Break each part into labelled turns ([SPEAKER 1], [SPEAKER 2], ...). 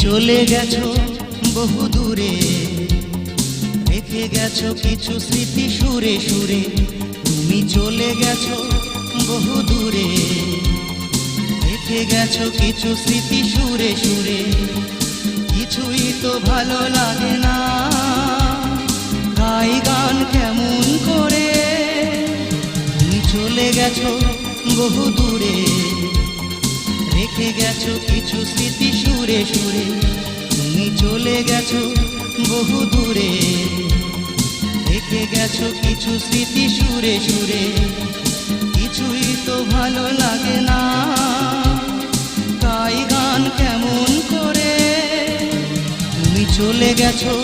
[SPEAKER 1] চলে গেছো বহু দূরে। রেখে গেছো কিছু স্মৃতি সুরে সুরে। তুমি চলে গেছো বহু দূরে। রেখে গেছো কিছু স্মৃতি সুরে সুরে। কিছুই তো ভালো লাগে না। গাই গান কেমন করে? তুমি চলে গেছো বহু দূরে রেখে গেছো কিছু স্মৃতি সুরে সুরে। তুমি চলে গেছো বহু দূরে। রেখে গেছো কিছু স্মৃতি সুরে সুরে। কিছুই তো ভালো লাগে না। গাই গান কেমন করে? তুমি চলে গেছো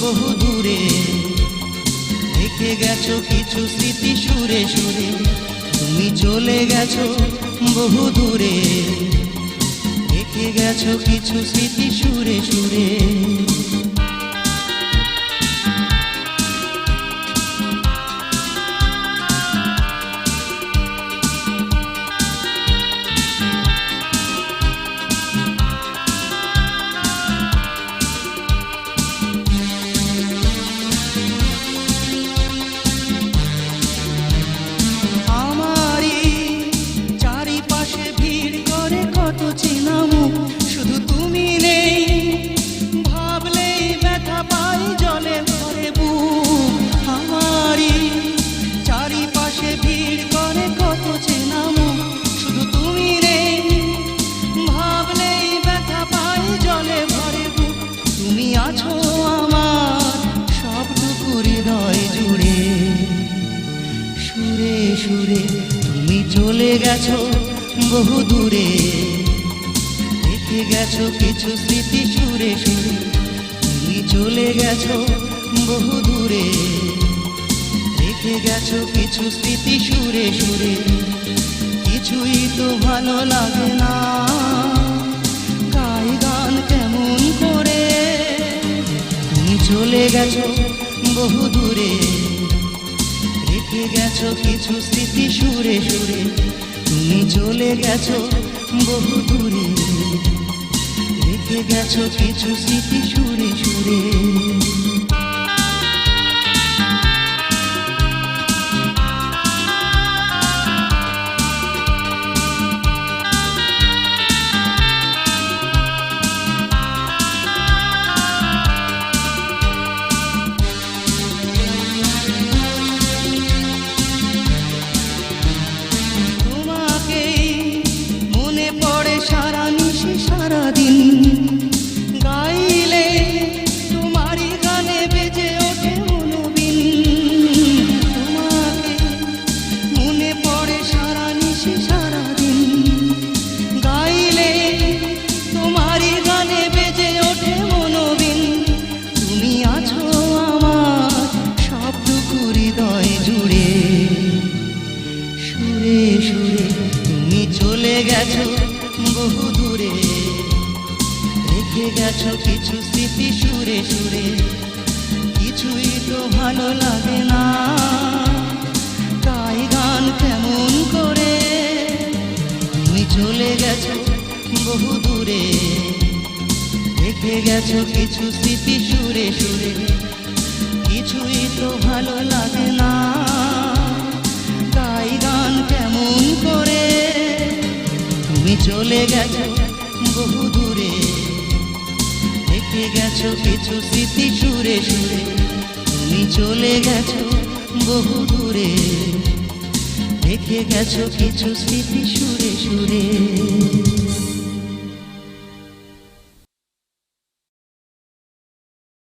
[SPEAKER 1] বহু দূরে। রেখে গেছো কিছু স্মৃতি সুরে সুরে। তুমি চলে গেছো বহু দূরে। গেছো কিছু স্মৃতি সুরে সুরে। সুরে, তুমি চলে গেছো বহু দূরে। রেখে গেছো কিছু স্মৃতি সুরে সুরে, তুমি চলে গেছো বহু দূরে। রেখে গেছো কিছু স্মৃতি সুরে সুরে, কিছুই তো ভালো লাগে না। গাই গান কেমন চলে গেছো বহু দূরে। রেখে গেছো কিছু স্মৃতি সুরে সুরে। তুমি চলে গেছো বহু দূরে। রেখে গেছো কিছু স্মৃতি সুরে সুরে। সুরে তুমি চলে গেছো বহু দূরে। রেখে গেছো কিছু স্মৃতি সুরে সুরে। কিছুই তো ভালো লাগে না। গাই গান কেমন করে? তুমি চলে গেছো বহু দূরে। রেখে গেছো কিছু স্মৃতি সুরে সুরে। কিছুই তো ভালো লাগে চলে গেছো বহু দূরে। থেকে গেছো কিছু স্মৃতি সুরে সুরে। তুমি চলে গেছো বহু দূরে। রেখে গেছো কিছু স্মৃতি সুরে সুরে।